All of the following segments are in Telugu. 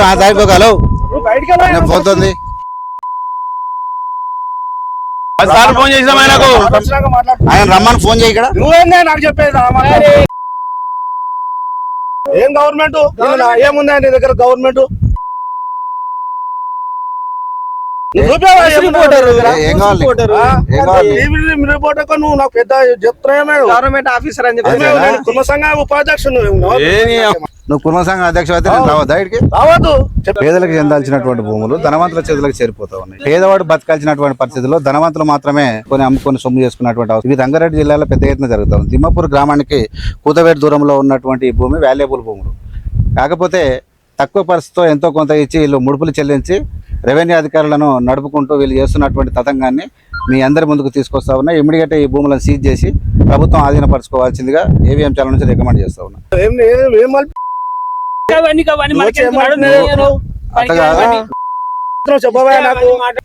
మాట్లాడు ఆ దానికి ఒక హలో నువ్వు బయటికి వెళ్ళా. ఆయన పోతుంది పదిసార్లు ఫోన్ చేసినాం ఆయనకు. ఆయన రమ్మని ఫోన్ చేయి ఇక్కడ. నువ్వేందే నాకు చెప్పేది? ఏం గవర్నమెంట్ ఏముందా నీ దగ్గర గవర్నమెంట్ నువ్వు నాకు పెద్ద గవర్నమెంట్ ఆఫీసర్ అని చెప్పి అంతేనా? నేను కుల సంఘ ఉపాధ్యక్షుడు ఏని నువ్వు కుటుంబ సంఘం అధ్యక్షుడు అయితే నేను రావద్దా ఇక్కడికి? రావద్దు. పేదలకు చెందాల్సినటువంటి భూములు ధనవంతుల చేతులకు చేరిపోతా ఉన్నాయి. పేదవాడు బతకాల్సినటువంటి పరిస్థితుల్లో ధనవంతులు మాత్రమే కొన్ని అమ్ముకొని సొమ్ము చేసుకున్నటువంటి అవసరం ఇది రంగారెడ్డి జిల్లాలో పెద్ద ఎత్తున జరుగుతుంది తిమ్మపూర్ గ్రామానికి కూతవేటి దూరంలో ఉన్నటువంటి ఈ భూమి వాల్యుబుల్ భూములు. కాకపోతే తక్కువ పరిస్థితితో ఎంతో కొంత ఇచ్చి వీళ్ళు ముడుపులు చెల్లించి రెవెన్యూ అధికారులను నడుపుకుంటూ వీళ్ళు చేస్తున్నటువంటి తతంగాన్ని మీ అందరి ముందుకు తీసుకొస్తా ఉన్నా. ఇమీడియట్ ఈ భూములను సీజ్ చేసి ప్రభుత్వం ఆధీనపరచుకోవాల్సిందిగా ఏవిఎం చాలా నుంచి రికమెండ్ చేస్తా ఉన్నా.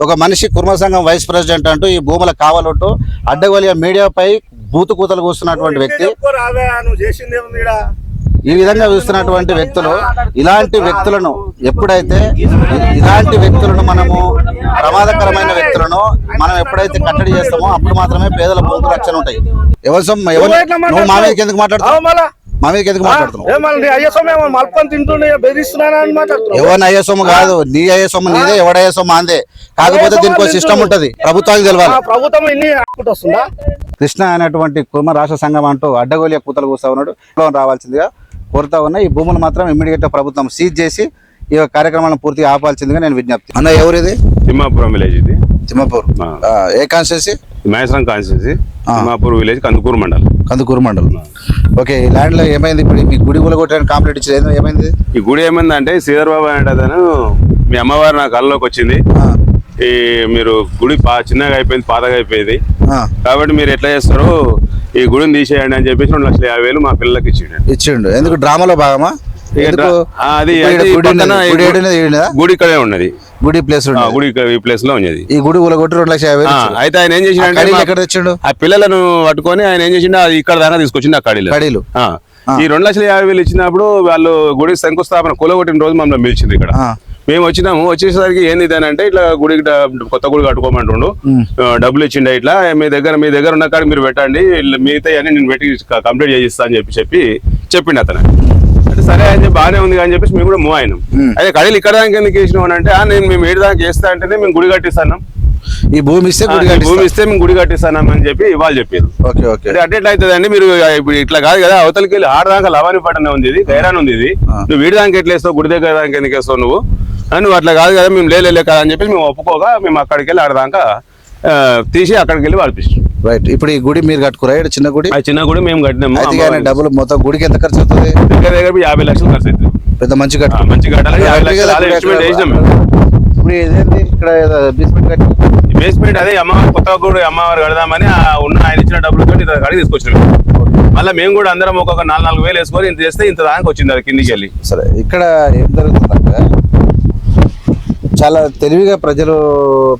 ఒక మనిషి కుర్మ సంఘం వైస్ ప్రెసిడెంట్ అంటూ ఈ భూముల కావాలంటూ అడ్డగోలియ మీడియాపై బూతు కూతలు కూస్తున్నటువంటి వ్యక్తి? ఈ విధంగా చూస్తున్నటువంటి వ్యక్తులు ఇలాంటి వ్యక్తులను ఎప్పుడైతే ఇలాంటి వ్యక్తులను మనము ప్రమాదకరమైన వ్యక్తులను మనం ఎప్పుడైతే కట్టడి చేస్తామో అప్పుడు మాత్రమే పేదల భూములు రక్షణ ఉంటాయి. ఎవరి నువ్వు మా మీదకి ఎందుకు మాట్లాడుతావు మా ఎందుకు మాట్లాడుతున్నావు? ఎవరిని కాదు నీ నీదే అందే. కాకపోతే దీనికి ఒక సిస్టమ్ ఉంటది ప్రభుత్వానికి కృష్ణ అనేటువంటి కుర్మ రాష్ట్ర సంఘం అంటూ అడ్డగోలియ కూతలు కూస్తా ఉన్నాడు. రావాల్సిందిగా కోరుతా ఉన్నా ఈ భూములు మాత్రం ఇమ్మీడియట్ ప్రభుత్వం సీజ్ చేసి ఈ కార్యక్రమాలను పూర్తిగా ఆపాల్సిందిగా నేను విజ్ఞప్తి అన్న ఎవరిది? తిమ్మాపురం విలేజ్ ఇది. తిమ్మపూర్. ఏ constituency Mesaram constituency. Thimmapur village Kandukuru మండలం. కందుకూరు మండలం. ఓకే ఈ ల్యాండ్లో ఏమైంది ఇప్పుడు? మీ గుడి కూడా కొట్టడానికి కాంప్లీట్ ఇచ్చేది ఏమైంది? ఈ గుడి ఏమైందంటే శ్రీధర్ బాబు అంటే అతను మీ అమ్మవారు నా కళ్ళలోకి వచ్చింది. ఈ మీరు గుడి పా చిన్నగా అయిపోయింది పాతగా అయిపోయింది. కాబట్టి మీరు ఎట్లా చేస్తారు ఈ గుడిని తీసేయండి అని చెప్పేసి రెండు లక్షల యాభై వేలు మా పిల్లలకి ఇచ్చిండు. ఇచ్చిండు. ఎందుకు? డ్రామాలో భాగమా? గుడి గుడి? గుడి ఇక్కడే ఉన్నది. గుడి ప్లేస్ గుడి ఈ ప్లేస్లో ఉన్నది. ఈ గుడి ఊలగొట్టి రెండు లక్షల యాభై. అయితే ఆయన ఏం చేసిండు ఆ పిల్లలను పట్టుకొని ఆయన ఏం చేసిండు అది ఇక్కడ దాకా తీసుకొచ్చిండు ఆ కడీలు కడీలు. ఈ రెండు లక్షల యాభై వేలు ఇచ్చినప్పుడు వాళ్ళు గుడి శంకుస్థాపన కొలగొట్టిన రోజు మమ్మల్ని పిలిచింది ఇక్కడ. మేము వచ్చినాము వచ్చేసరికి ఏంది అంటే ఇట్లా గుడికి డ- కొత్త గుడి కట్టుకోమంటుండు. డబ్బులు ఇచ్చిండే ఇట్లా మీ దగ్గర మీ దగ్గర ఉన్న కాడికి మీరు పెట్టండి మిగతా అన్ని నేను పెట్టి కంప్లీట్ చేయిస్తా అని చెప్పి చెప్పి చెప్పిండు అతను. సరే అని చెప్పి బాగానే ఉంది అని చెప్పేసి మేము కూడా మూవ్ అయినాం. అయితే కడీలు ఇక్కడ దానికి ఎందుకు వేసినాం అంటే "ఆ, నేను మేము ఏడు దాకా వేస్తా అంటేనే మేము గుడి కట్టిస్తాను ఈ భూమి ఇస్తే గుడి భూమి ఇస్తే మేము గుడి కట్టిస్తాను అని చెప్పి వాళ్ళు చెప్పారు ఓకే ఓకే. అంటే ఎట్లా అవుతుందండి మీరు ఇప్పుడు ఇట్లా కాదు కదా అవతలకి వెళ్ళి ఆడదాకా లవాని పట్టనే ఉంది ఇది గైరాన్ ఉంది ఇది. నువ్వు వీడి దానికి ఎట్లా వేస్తావు గుడి దగ్గర దానికి ఎందుకు వేస్తావు నువ్వు? అని నువ్వు అట్లా కాదు కదా మేము లేలే కదా అని చెప్పి మేము ఒప్పుకోగా మేము అక్కడికి వెళ్ళి ఆడదాకా తీసి అక్కడికి వెళ్ళి వాడిపిస్తాం రైట్ ఇప్పుడు ఈ గుడి మీరు కట్టుకురా? చిన్న గుడి? చిన్న గుడి మేము కట్టినాము. డబ్బులు మొత్తం గుడికి ఎంత ఖర్చు అవుతుంది? దగ్గర దగ్గర యాభై లక్షలు ఖర్చు అవుతుంది. పెద్ద మంచి కట్టు. మంచి ఇప్పుడు ఇక్కడ బేస్మెంట్ కట్టి. బేస్మెంట్ అదే అమ్మవారి కొత్త గుడి అమ్మవారు కడదామని ఉన్న ఆయన ఇచ్చిన డబ్బులు ఇంత కడిగి తీసుకొచ్చినాం మళ్ళీ మేము కూడా అందరం ఒక్కొక్క నాలుగు నాలుగు వేలు వేసుకొని ఇంత చేస్తే ఇంత దానికి వచ్చింది అది కిందికి వెళ్ళి. సరే ఇక్కడ ఏం జరుగుతుందంటే చాలా తెలివిగా ప్రజలు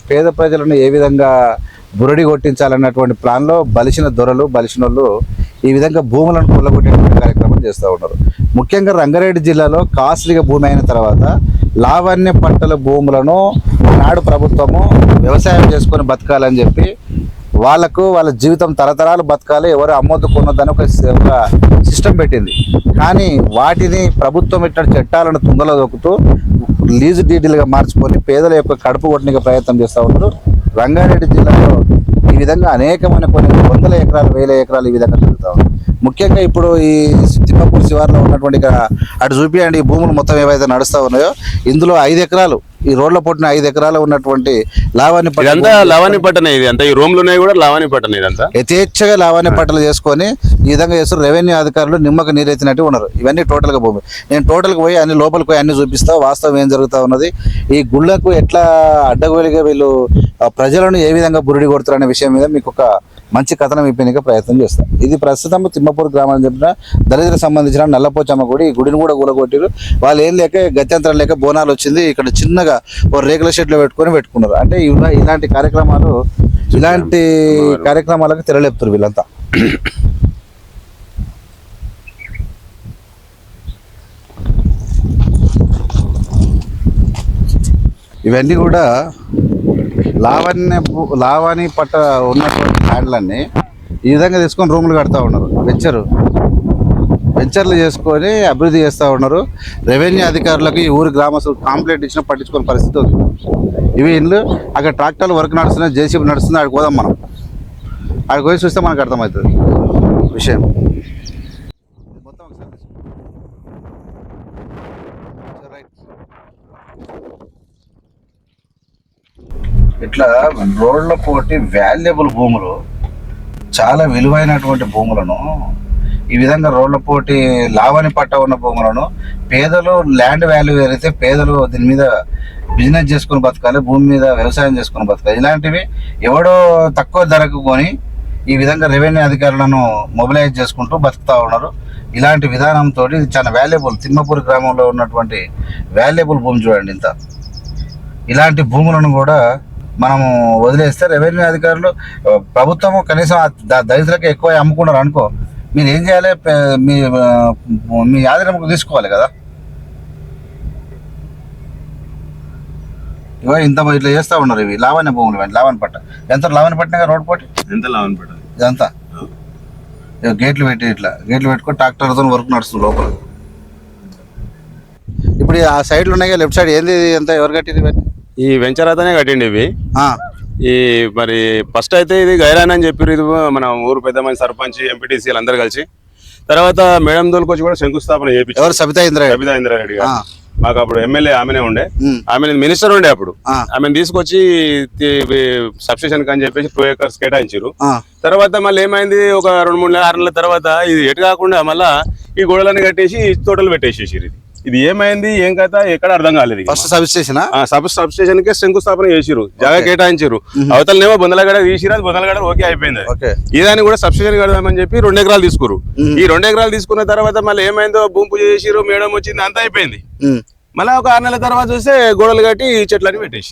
పేద ప్రజలను ఏ విధంగా బురడి కొట్టించాలన్నటువంటి ప్లాన్లో బలిసిన దొరలు బలిసినోళ్ళు ఈ విధంగా భూములను కొల్లగొట్టేటువంటి కార్యక్రమం చేస్తూ ఉన్నారు. ముఖ్యంగా రంగారెడ్డి జిల్లాలో కాస్ట్లీగా భూమి అయిన తర్వాత లావణ్య పంటల భూములను నాడు ప్రభుత్వము వ్యవసాయం చేసుకొని బతకాలని చెప్పి వాళ్ళకు వాళ్ళ జీవితం తరతరాలు బతకాలి ఎవరు అమ్మొద్దు కొనొద్దని ఒక ఒక సిస్టమ్ పెట్టింది. కానీ వాటిని ప్రభుత్వం ఇట్లా చట్టాలను తుంగలో దొక్కుతూ లీజు డీడీలుగా మార్చుకొని పేదల యొక్క కడుపు కొట్టడానికి ప్రయత్నం చేస్తూ ఉన్నారు రంగారెడ్డి జిల్లాలో ఈ విధంగా అనేకమైన కొన్ని వందల ఎకరాలు వేల ఎకరాలు ఈ విధంగా జరుగుతూ ఉంది. ముఖ్యంగా ఇప్పుడు ఈ తిమ్మపూర్ శివార్లో ఉన్నటువంటి అటు చూపియండి ఈ భూములు మొత్తం ఏవైతే నడుస్తూ ఉన్నాయో ఇందులో ఐదు ఎకరాలు ఈ రోడ్ల పొట్టిన ఐదు ఎకరాలు ఉన్నటువంటి లావాణి పట్ట ఇదంతా లవాణి పట్టణ ఇది. అంతా ఈ రూమ్లో ఉన్నాయి కూడా లవాణి పట్టణ ఇదంతా? యథేచ్ఛగా లావాణి పట్టలు చేసుకొని ఈ విధంగా చేస్తారు రెవెన్యూ అధికారులు నిమ్మక నీరెత్తినట్టు ఉన్నారు. ఇవన్నీ టోటల్గా భూమి. నేను టోటల్గా పోయి అన్ని లోపలికి పోయి అన్ని చూపిస్తా వాస్తవం ఏం జరుగుతూ ఉన్నది ఈ గుళ్ళకు ఎట్లా అడ్డగోలుగా వీళ్ళు ప్రజలను ఏ విధంగా బురిడి కొడుతారు అనే విషయం మీద మీకు ఒక మంచి కథనం ఇప్పనిక ప్రయత్నం చేస్తాం. ఇది ప్రస్తుతం తిమ్మపూర్ గ్రామానికి చెప్పిన దళితులకు సంబంధించిన నల్లపోచమ్మ గుడి ఈ గుడిని కూడా కూలగొట్టారు వాళ్ళు ఏం లేక గత్యంతరం లేక బోనాలు వచ్చింది. ఇక్కడ చిన్నగా ఓ రేకుల షెడ్లో పెట్టుకొని పెట్టుకున్నారు. అంటే ఇలా ఇలాంటి కార్యక్రమాలు ఇలాంటి కార్యక్రమాలకు తెరలేపుతారు వీళ్ళంతా. ఇవన్నీ కూడా లావణ్య లావణి పట్ట ఉన్నటువంటి ల్యాండ్లన్నీ ఈ విధంగా తీసుకొని రూములు కడతా ఉన్నారు. వెంచరు వెంచర్లు చేసుకొని అభివృద్ధి చేస్తూ ఉన్నారు. రెవెన్యూ అధికారులకు ఈ ఊరు గ్రామస్తులు కాంప్లైంట్ ఇచ్చిన పట్టించుకునే పరిస్థితి ఉంది. ఇవి ఇండ్లు అక్కడ ట్రాక్టర్లు వర్క్ నడుస్తున్నాయి జేసీబీ నడుస్తుంది ఆడికి పోదాం మనం. ఆడికి పోయి చూస్తే మనకు అర్థమవుతుంది విషయం మొత్తం ఒకసారి తీసుకో. సరే, రైట్. ఇట్లా రోడ్ల పోటీ వాల్యుబుల్ భూములు చాలా విలువైనటువంటి భూములను ఈ విధంగా రోడ్ల పోటీ లావణి పట్ట ఉన్న భూములను పేదలు ల్యాండ్ వాల్యూ అయితే పేదలు దీని మీద బిజినెస్ చేసుకుని బతకాలి భూమి మీద వ్యవసాయం చేసుకుని బతకాలి ఇలాంటివి ఎవడో తక్కువ ధరకు కొని ఈ విధంగా రెవెన్యూ అధికారులను మొబిలైజ్ చేసుకుంటూ బతుకుతా ఉన్నారు. ఇలాంటి విధానంతో ఇది చాలా వాల్యుబుల్ తిమ్మపూరి గ్రామంలో ఉన్నటువంటి వాల్యుబుల్ భూమి చూడండి ఇంత. ఇలాంటి భూములను కూడా మనము వదిలేస్తే రెవెన్యూ అధికారులు ప్రభుత్వము కనీసం దళితులకు ఎక్కువ అమ్ముకున్నారు అనుకో మీరు ఏం చేయాలి? మీ మీ ఆధీనంకు తీసుకోవాలి కదా. ఇగో ఇంత ఇట్లా చేస్తూ ఉన్నారు ఇవి. లావణ్య భూములు ఇవన్నీ లావణ్య పట్ట. ఎంత లావణ్య పట్టిన రోడ్ పోటీ? ఎంత లాభం పెట్టాలి ఇదంతా? గేట్లు పెట్టి ఇట్లా గేట్లు పెట్టుకొని ట్రాక్టర్తో వర్క్ నడుస్తుంది లోపల. ఇప్పుడు ఆ సైడ్లు ఉన్నాయి లెఫ్ట్ సైడ్ ఏంది ఎంత ఎవరు కట్టింది ఈ వెంచర్ అతనే కట్టిండి ఇవి. ఈ మరి ఫస్ట్ అయితే ఇది గైరాన్ అని చెప్పారు ఇది మన ఊరు పెద్ద మంది సర్పంచ్ ఎంపీటీసీ అందరు కలిసి. తర్వాత మేడం దోలుకొచ్చి కూడా శంకుస్థాపన చేయించారు ఎవరు? సబితా ఇంద్ర సబితా ఇంద్రారెడ్డి గారు. మాకు అప్పుడు ఎమ్మెల్యే ఆమెనే ఉండే. ఆమె మినిస్టర్ ఉండే అప్పుడు. ఆమెను తీసుకొచ్చి సబ్స్టేషన్ అని చెప్పేసి టూ ఏకర్స్ కేటాయించారు తర్వాత మళ్ళీ ఏమైంది? ఒక రెండు మూడు నెలల ఆరు నెలల తర్వాత ఇది ఎటు కాకుండా మళ్ళా ఈ గోడలను కట్టేసి తోటలు పెట్టేసేసారు ఇది. ఇది ఏమైంది? ఏం కథ? ఎక్కడ అర్థం కాలేదు. ఫస్ట్ సబ్ స్టేషన్ ఆ? సబ్ సబ్ స్టేషన్ కే శంకుస్థాపన చేసిరు జాగా కేటాయించారు అవతలనేమో బొందలగడ తీసిరు అది బొందలగడ ఓకే అయిపోయింది. ఇదాన్ని కూడా సబ్ స్టేషన్ కడదామని చెప్పి రెండు ఎకరాలు తీసుకురు ఈ రెండు ఎకరాలు తీసుకున్న తర్వాత మళ్ళీ ఏమైందో భూమి పూజ చేసిరు మేడం వచ్చింది అంతా అయిపోయింది. మళ్ళీ ఒక ఆరు నెలల తర్వాత చూస్తే గోడలు కట్టి చెట్లని పెట్టేసి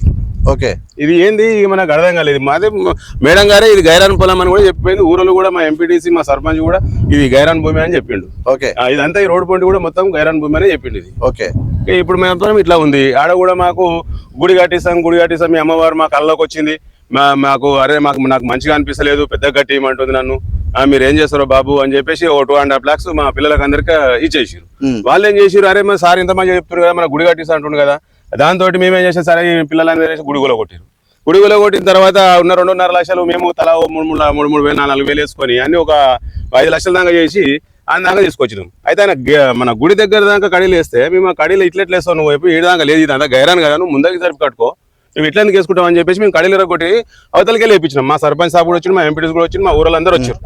ఓకే. ఇది ఏంది? ఇక మనకు అర్థం కాలేదు. మాదే మ- మేడం గారే ఇది గైరాన్ పొలం అని కూడా చెప్పిపోయింది. ఊరలో కూడా మా ఎంపీటీసీ మా సర్పంచ్ కూడా ఇది గైరాన్ భూమి అని చెప్పిండు. ఓకే. ఇదంతా ఈ రోడ్ పాయింట్ కూడా మొత్తం గైరాన్ భూమి అనే చెప్పిండు ఇది. ఓకే. ఇప్పుడు మేము ఇట్లా ఉంది. ఆడ కూడా మాకు గుడి కట్టిస్తాం గుడి కట్టిస్తాం. మీ అమ్మవారు మా కళ్ళలోకి వచ్చింది. మా మాకు అరే మాకు నాకు మంచిగా అనిపిస్తలేదు. పెద్ద గట్టి ఇవ్వమంటుంది నన్ను? ఆ, మీరు ఏం చేస్తారో బాబు అని చెప్పేసి ఓ టూ అండ్ హాఫ్ లాక్స్ మా పిల్లలకి అందరికీ ఇచ్చేసారు వాళ్ళు ఏం చేసారు అరే మరి సార్ ఇంత మంచిగా చెప్తారు కదా మన గుడి కట్టిస్తా అంటుండు కదా. దాంతో మేమేం చేసాం సరే పిల్లలందరూ చేసి కొట్టారు గుడిగులో కొట్టిన తర్వాత ఉన్న రెండున్నర లక్షలు మేము తలా మూడు మూడు మూడు మూడు వేలు నాలుగు వేలు వేసుకొని అన్ని ఒక ఐదు లక్షల దాకా చేసి ఆయన దాకా తీసుకొచ్చినాం. అయితే ఆయన మన గుడి దగ్గర దాకా కడీలు వేస్తే మేము ఆ కడీలు ఇట్లా వేస్తాం నువ్వు? వైపు ఈ దాకా లేదు ఇదంతా గైరాన్ కదా నువ్వు ముందరికి సరిపి కట్టుకో. నువ్వు ఇట్లా ఎందుకు వేసుకుంటావు అని చెప్పేసి మేము కడీలు కొట్టి అవతలకి వెళ్ళి వేయించినాం మా సర్పంచ్ సాబ్ కూడా వచ్చిండు మా ఎంపీటీస్ కూడా వచ్చిండు మా ఊళ్ళందరూ వచ్చారు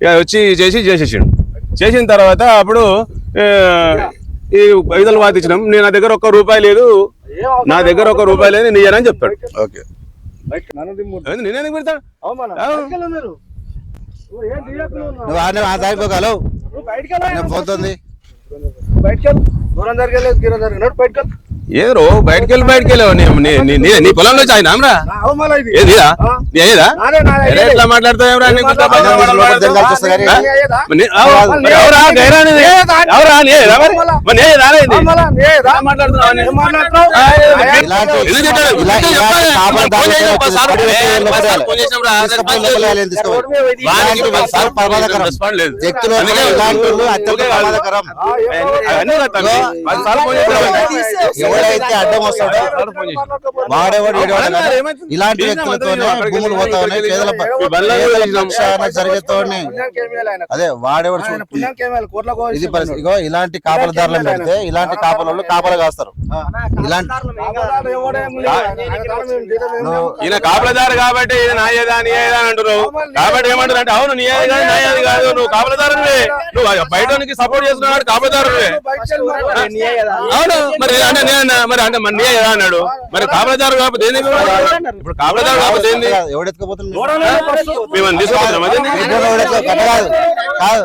ఇక వచ్చి చేసి చేసేసిండు. చేసిన తర్వాత అప్పుడు ఈ ఐదులు వాదించినాం. నేను నా దగ్గర ఒక్క రూపాయి లేదు. నా దగ్గర ఒక రూపాయి లేదు నీ అని చెప్తాడు ఓకే. ఏంది నేనేందుకు పోతుంది. ఏదో బయటకు వెళ్ళి. బయటకు వెళ్ళావు. నీ- నీ- నీ- నీ- నీ పొలంలో ఇది. ఏదిరా. ఎరే ఎట్లా మాట్లాడతావు ఎవరా? ఎవడైతే అడ్డం వస్తాడో. వాడేవాడు? ఇలాంటి వ్యక్తులతోనే భూములు పోతా ఉన్నాయి పేదల ఆయన. అదే వాడేవాడు ఇది పరిస్థితి ఇలాంటి కాపలదారులను పెడితే ఇలాంటి కాపలు కాపలు కాస్తారు. ఇలాంటి. ఈయన కాపలదారు కాబట్టి ఇది నా ఏదా నీ ఏదా అని అంటున్నావు. కాబట్టి ఏమంటారు అంటే అవును నీ కాదు నా ఏది కాదు నువ్వు కాపలదారువే నువ్వు బయటకి సపోర్ట్ చేస్తున్నాడు మరి. అవును మరి అంటే నేను మరి అంటే మరి నీ ఏదా అన్నాడు. మరి కాపలదారు కాకపోతే ఏంది ఇప్పుడు కాపలదారు కాకపోతే ఏంది ఎవడెత్తుకోపోతుంది మేము కాదు. కాదు.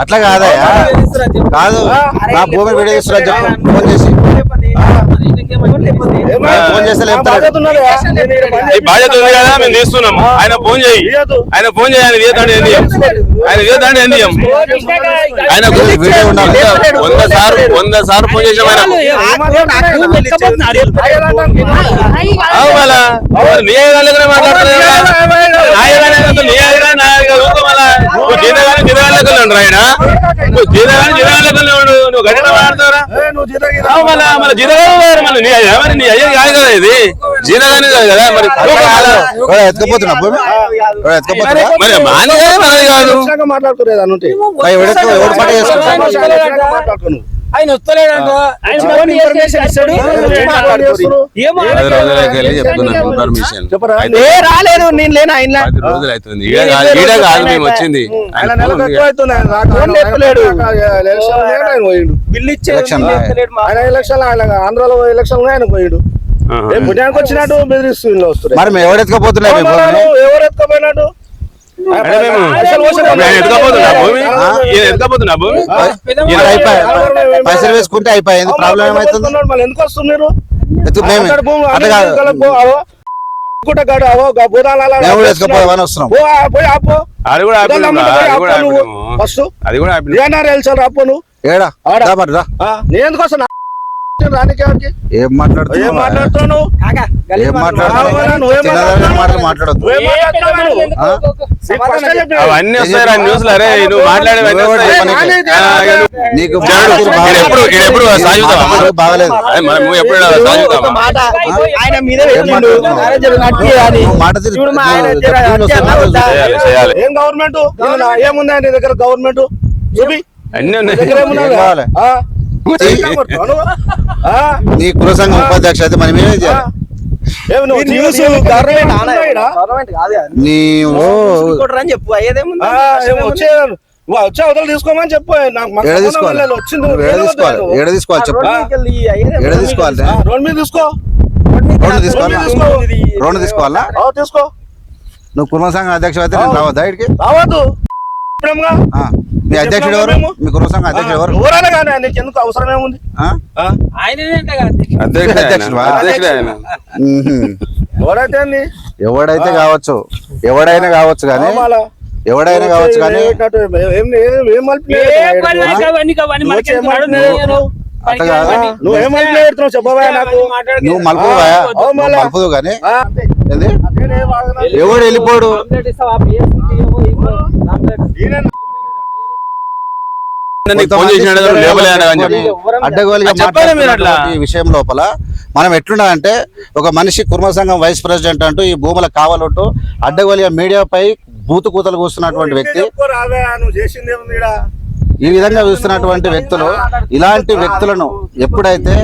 అట్లా కాదయ్యా. కాదు నా భూమి విడదీస్తున్నా చెప్పు ఫోన్ చేసి. ఫోన్ చేస్తే బాధ్యత ఉంది కదా. మేము తీస్తున్నాం ఆయన ఫోన్ చేయి. ఆయన ఫోన్ చేయి ఆయన తీయతాడు ఏంది ఆయన తీయతాడు ఏంది ఆయన వీడియో- వీడియో ఉండాలి. వంద సార్లు వంద సార్లు ఫోన్ చేసాం ఆయన. మళ్ళా నీ అయ్యగాళ్ళకనే మాట్లాడుతున్నావు కదా. నా అయ్యగానే కాదు, నీ అయ్యగానే, నా అయ్యగానే ఊరుకో మళ్ళా. నువ్వు ఉండు ఆయన నువ్వు మళ్ళా మన మళ్ళీ నీ అయ్య మరి నీ అయ్య కాదు కదా ఇది జీతగానే కాదు కదా మరి ఎత్తుకుపోతున్నా మరి మాది కాదు మనది కాదు మాట్లాడుతున్నారు ఆయన వస్తలేడంట. ఇన్ఫర్మేషన్ ఇస్తాడు. ఇన్ఫర్మేషన్ రాలేదు నేను లేను ఆయన రోజులు అవుతుంది. కాదు మేము వచ్చింది. బిల్లు ఇచ్చే. ఆయన ఎలక్షన్ ఆయన ఆంధ్రాలో ఎలక్షన్ ఆయన పోయిండు. పుణ్యానికి వచ్చినట్టు బెదిరిస్తూ వస్తున్నాయి మరి మేము ఎవడు పైసలు వేసుకుంటే అయిపోయింది. ప్రాబ్లం ఏమైతుంది? ఎందుకు వస్తుంది మీరు? ఎత్తు మేము? అక్కడ భూమి అట్లా కాదు. అన్ని గల భూ- అవో. గుట్ట కాడు, అవో, గా భూతాళాల- మేము కూడా ఎత్తుకుపోదామని వస్తున్నాం? పో, ఆ, పోయి ఆపు. అది కూడా నేను? ఏం మాట్లాడుతున్నావు. అవన్నీ వస్తాయి రా న్యూస్ అరే నువ్వు నీకు ఎప్పుడు ఎప్పుడు సాగుతావా మాటలు బాగలేదు. అదే మనం నువ్వు ఎప్పుడు సాగుతావా మాట ఆయన మీద? చేయాలి ఏం గవర్నమెంట్? ఏముందా నీ దగ్గర గవర్నమెంట్? చూపి. అన్నీ ఉన్నాయి. నీ కుల సంఘం ఉపాధ్యక్ష అయితే మనం ఏమేం చేయాలి. నీవు చెప్పు అయ్యేదేముంది వచ్చే వచ్చే అవతల తీసుకోమని చెప్పు తీసుకోవాలి? లేదు. వచ్చింది నువ్వు ఏడ నువ్వు తీసుకోవాలి? నువ్వు. ఏడ తీసుకోవాలి చెప్పు? ఏడ తీసుకోవాలి? ఆ, రోడ్ మీద తీసుకో. రెండు తీసుకోవాలా? తీసుకో. రెండు తీసుకోవాలా? ఆ, తీసుకో. నువ్వు కుర్మ సంఘం అధ్యక్షుడు అయితే రావద్దా ఇక్కడికి? రావద్దు. మీ అధ్యక్షుడు ఎవరు మీ కుర్మ సంఘం అధ్యక్షుడు ఎవరు ఎవరైనా కానీ నీకు ఎందుకు అవసరం ఏముంది ఆ? ఆ? అధ్యక్షుడే అధ్యక్షుడు ఆయన. అధ్యక్షుడే ఆయన. మ్మ్హ్మ్. ఎవరైతే ఏంది? ఎవడైతే కావచ్చు ఎవడైనా కావచ్చు కానీ. ఎవడైనా కావచ్చు కానీ. నువ్వేం మలిపి పెడుతున్నావు చెప్పబోయా నాకు నువ్వు మలుపుదువా. మలుపుదు కానీ. ఎవడు వెళ్ళిపోడు విషయం లోపల మనం ఎట్లున్నామంటే ఒక మనిషి కుర్మ సంఘం వైస్ ప్రెసిడెంట్ అంటూ ఈ భూముల కావాలంటూ అడ్డగోలుగా మీడియాపై బూతు కూతలు కూస్తున్నటువంటి వ్యక్తి. ఈ విధంగా చూస్తున్నటువంటి వ్యక్తులు ఇలాంటి వ్యక్తులను ఎప్పుడైతే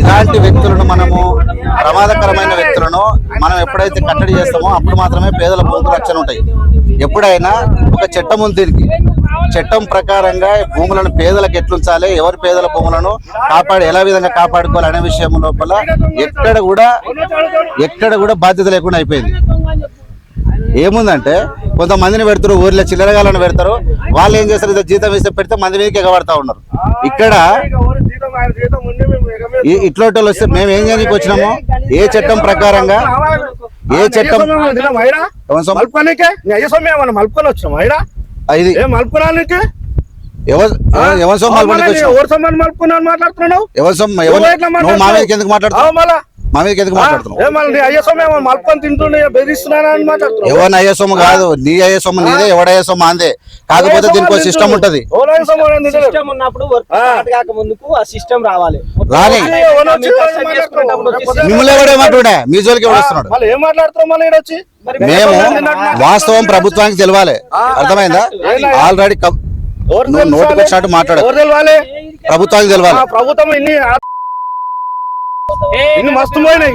ఇలాంటి వ్యక్తులను మనము ప్రమాదకరమైన వ్యక్తులను మనం ఎప్పుడైతే కట్టడి చేస్తామో అప్పుడు మాత్రమే పేదల భూములు రక్షణ ఉంటాయి. ఎప్పుడైనా ఒక చట్టం ఉంది దీనికి. చట్టం ప్రకారంగా భూములను పేదలకు ఎట్లుంచాలి ఎవరి పేదల భూములను కాపాడి ఎలా విధంగా కాపాడుకోవాలి అనే విషయం లోపల ఎక్కడ కూడా ఎక్కడ కూడా బాధ్యత లేకుండా అయిపోయింది. ఏముందంటే కొంతమందిని పెడతారు ఊర్లో చిల్లరగాలను పెడతారు. వాళ్ళు ఏం చేస్తారు? ఇదో జీతం ఇస్తే పెడితే మంది మీదకి ఎగబడతా ఉన్నారు. ఇక్కడ ఎవరి ఇట్లాంటి వస్తే మేము ఏం చేయడానికి వచ్చినాము? ఏ చట్టం ప్రకారంగా? ఏ చట్టం? ఎవరి మలుపుకొని వచ్చినాం అయినా? ఇది ఏం మలుపుకోనానికి? ఎవరు ఎవరి సొమ్ము అవు మలుపునికి మళ్ళా నీ వచ్చినావు ఎవరి సొమ్మని మలుపుకున్నావు మాట్లాడుతున్నావు? ఎవరి సొమ్ము ఎవరు మా? మీదకి ఎందుకు మాట్లాడుతున్నావు? మా మీదకి ఎందుకు మాట్లాడుతున్నావు? తింటుండే మాట్లాడుతున్నావు. ఎవరిని కాదు నీ అయ్యే సొమ్ము నీదే ఎవడయ్యే సొమ్ము అందే. కాకపోతే దీనికి ఒక సిస్టమ్ ఉంటది. సిస్టమ్ ఉన్నప్పుడు ముందుకు ఆ. సిస్టమ్ రావాలి. రాని. మిమ్మల్ని ఎవడేమంటుండే మీ జోలికి ఎవడు వస్తున్నాడు? మళ్ళీ ఏం మాట్లాడుతున్నావు మళ్ళీ ఈడ వచ్చి మేము వాస్తవం ప్రభుత్వానికి తెలవాలి. అర్థమైందా? ఆల్రెడీ? నోటికి వచ్చినట్టు మాట్లాడు. ఎవరు తెలవాలి? ప్రభుత్వానికి ఆ తెలవాలి ప్రభుత్వం ఇన్ని ఇన్ని మస్తు పోయినాయి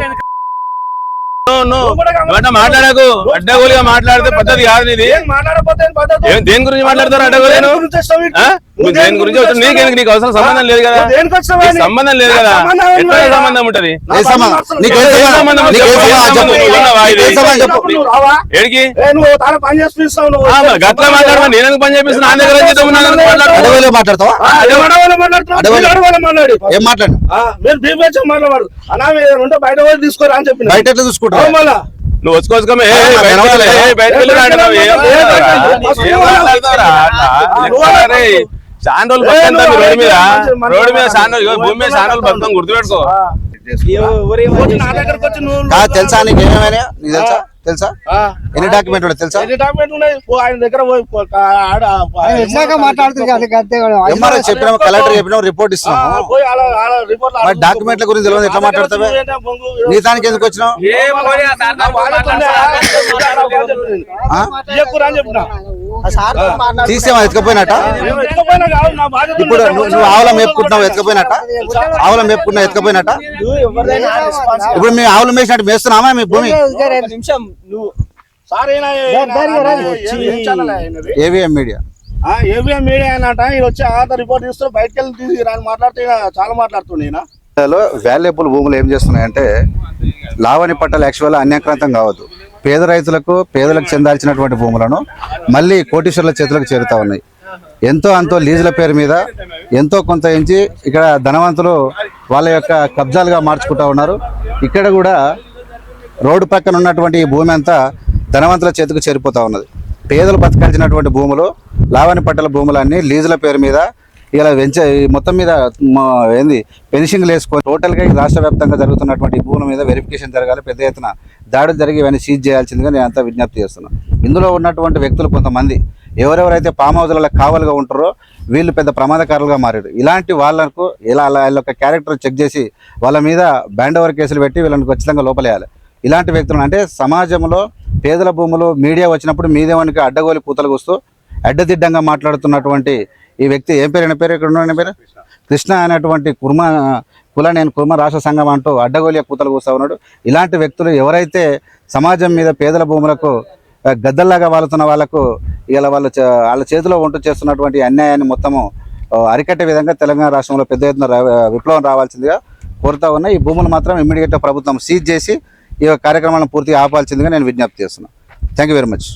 నువ్వు- మాట్లాడకు అడ్డగోలుగా మాట్లాడితే పద్ధతి కాదు ఇది ఏం మాట్లాడకపోతే ఏం పద్ధతి? ఏం దేని గురించి మాట్లాడతారు అడ్డగోలు దేని గురించి? ఆ? నీకెందుకు నీకు అవసరం సంబంధం లేదు కదా నీకు? సంబంధం లేదు నాకు కదా ఎట్లా లేదా? సంబంధం ఉంటది నీకు? నీకు చెప్పు? చెప్పు. చెప్పు. ఏడికి. ఆ, గట్లా మాట్లాడమని నేను ఎందుకు పని చేపిస్తున్నా నా దగ్గర మాట్లాడతావు? ఆ, ఏం. మీరు మాట్లాడు. ఏం మాట్లాడు ఆ, మీరు బీపీహెచ్ మాట్లాడవాడు అన్నా మీరు ఉంటే బయట పోయి తీసుకోరా అని చెప్పిన బయట ఎట్లా మళ్ళా. నువ్వు వచ్చుకోవచ్చుకోమే? చాలా రోజులు బతుకుతాం రోడ్డు మీద రోడ్డు మీద. చాలా భూమి మీద చాలా రోజులు బతుకుతాం గుర్తుపెట్టుకో తెలుసా నీకు ఏమేమైనా నీకు తెలుసా తెలుసా ఆ. ఎన్ని డాక్యుమెంట్ తెలుసా ఎన్ని డాక్యుమెంట్లు ఉన్నాయి పో, ఆయన దగ్గర పోయి పో, ఆడ ఆయన ఎట్లాగా మాట్లాడుతుంది కదా అంతే కూడా. ఎంఆర్ఓ చెప్పినాం కలెక్టర్ చెప్పినాం రిపోర్ట్ ఆ, ఇస్తున్నాము డాక్యుమెంట్ల గురించి తెలియదు ఎట్లా మాట్లాడతావే నీ దానికి ఎందుకు వచ్చినావు తీసేమా ఎత్తుకపోయినట్ట? ఇప్పుడు నువ్వు ఆవుల మేపుకుంటున్నావు ఎత్తుకపోయినట్ట? ఆవుల మేపుకుంటున్నావు ఎత్తుకపోయినట్ట. ఇప్పుడు మీ ఆవులు మేసినట్టు మేస్తున్నామా మీ భూమి? AVM media. ఆ, ఏబిఎం మీడియా అన్నట ఈయన వచ్చి ఆత రిపోర్ట్ ఇస్తూ బయటకు వెళ్ళి తీసి రాని మాట్లాడితే చాలా లో వాల్యుబుల్ భూములు ఏం చేస్తున్నాయంటే లావణి పట్టాలు యాక్చువల్ అన్యాక్రాంతం కావద్దు. పేద రైతులకు పేదలకు చెందాల్సినటువంటి భూములను మళ్ళీ కోటీశ్వర్ల చేతులకు చేరుతా ఉన్నాయి. ఎంతో అంతో లీజుల పేరు మీద ఎంతో కొంత ఎంచి ఇక్కడ ధనవంతులు వాళ్ళ యొక్క కబ్జాలుగా మార్చుకుంటా ఉన్నారు. ఇక్కడ కూడా రోడ్డు పక్కన ఉన్నటువంటి ఈ భూమి అంతా ధనవంతుల చేతికి చేరిపోతూ ఉన్నది. పేదలు బతకాల్సినటువంటి భూములు లావణి పట్టల భూములన్నీ లీజుల పేరు మీద ఇలా వెంచ ఈ మొత్తం మీద ఏంది ఫినిషింగ్లు వేసుకొని టోటల్గా రాష్ట్ర వ్యాప్తంగా జరుగుతున్నటువంటి భూముల మీద వెరిఫికేషన్ జరగాలి పెద్ద ఎత్తున దాడులు జరిగి ఇవన్నీ సీజ్ చేయాల్సిందిగా నేను అంతా విజ్ఞప్తి చేస్తున్నాను ఇందులో ఉన్నటువంటి వ్యక్తులు కొంతమంది ఎవరెవరైతే పామ్ హౌస్లలో కావలుగా ఉంటారో వీళ్ళు పెద్ద ప్రమాదకారులుగా మారారు. ఇలాంటి వాళ్ళకు ఇలా వాళ్ళ వాళ్ళ యొక్క క్యారెక్టర్ చెక్ చేసి వాళ్ళ మీద బ్యాండ్ ఓవర్ కేసులు పెట్టి వీళ్ళని ఖచ్చితంగా లోపలేయాలి. ఇలాంటి వ్యక్తులను అంటే సమాజంలో పేదల భూములు మీడియా వచ్చినప్పుడు మీదేవానికి అడ్డగోలి పూతలు కూస్తూ అడ్డదిడ్డంగా మాట్లాడుతున్నటువంటి ఈ వ్యక్తి ఏం పేరు పేరు ఇక్కడ ఉన్న పేరు? కృష్ణ. అనేటువంటి కుర్మ కుల నేను కుర్మ రాష్ట్ర సంఘం అంటూ అడ్డగోలి కూతలు కూస్తూ ఉన్నాడు. ఇలాంటి వ్యక్తులు ఎవరైతే సమాజం మీద పేదల భూములకు గద్దల్లాగా వాలుతున్న వాళ్ళకు ఇలా వాళ్ళ వాళ్ళ చేతిలో ఉంటూ చేస్తున్నటువంటి అన్యాయాన్ని మొత్తము అరికట్టే విధంగా తెలంగాణ రాష్ట్రంలో పెద్ద ఎత్తున విప్లవం రావాల్సిందిగా కోరుతా ఉన్నా. ఈ భూములు మాత్రం ఇమ్మీడియట్గా ప్రభుత్వం సీజ్ చేసి ఈ కార్యక్రమాలను పూర్తిగా ఆపాల్సిందిగా నేను విజ్ఞప్తి చేస్తున్నాను థ్యాంక్ యూ వెరీ మచ్